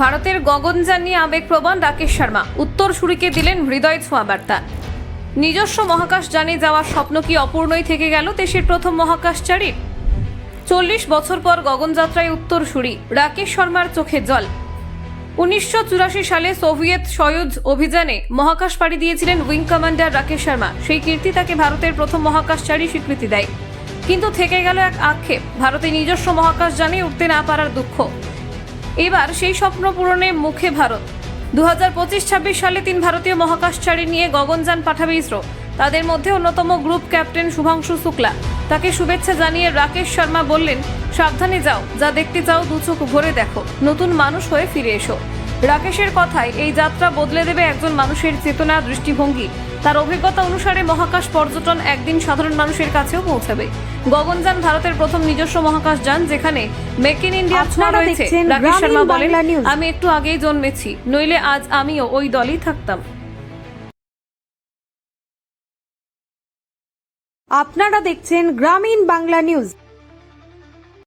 ভারতের গগনযান নিয়ে আবেগপ্রবণ রাকেশ শর্মা। উত্তর সুরিকে দিলেন হৃদয় ছোঁয়া বার্তা। নিজস্ব মহাকাশ যানে যাওয়ার স্বপ্ন কি অপূর্ণই থেকে গেল দেশের প্রথম মহাকাশচারীর চল্লিশ বছর পর গগনযাত্রায় উত্তর সুরি, রাকেশ শর্মার চোখে জল। উনিশশো চুরাশি সালে সোভিয়েত সয়ুজ অভিযানে মহাকাশ পাড়ি দিয়েছিলেন উইং কমান্ডার রাকেশ শর্মা। সেই কীর্তি তাকে ভারতের প্রথম মহাকাশচারী স্বীকৃতি দেয়। কিন্তু থেকে গেল এক আক্ষেপ। ভারতে নিজস্ব মহাকাশ যানে উঠতে না পারার দুঃখ। এবার সেই স্বপ্ন পূরণে মুখে ভারত। দু হাজার পঁচিশ ছাব্বিশ সালে তিন ভারতীয় মহাকাশচারী নিয়ে গগনযান পাঠাবে ইসরো। তাদের মধ্যে অন্যতম গ্রুপ ক্যাপ্টেন শুভাংশু শুক্লা। তাকে শুভেচ্ছা জানিয়ে রাকেশ শর্মা বললেন, সাবধানে যাও, যা দেখতে চাও দু চোখ ভরে দেখো। নতুন মানুষ হয়ে ফিরে এসো। রাকেশের কথায় এই যাত্রা বদলে দেবে একজন মানুষের চেতনা দৃষ্টিভঙ্গি। তার অভিজ্ঞতা অনুসারে মহাকাশ পর্যটন একদিন সাধারণ মানুষের কাছেও পৌঁছাবে। গগনযান ভারতের প্রথম নিজস্ব মহাকাশ যান যেখানে মেক ইন ইন্ডিয়া ছোঁয়া রয়েছে। রাকেশ শর্মা বলেন। আমি একটু আগেই জন্মেছি নইলে আজ আমিও ওই দলই থাকতাম। আপনারা দেখছেন গ্রামীণ বাংলা নিউজ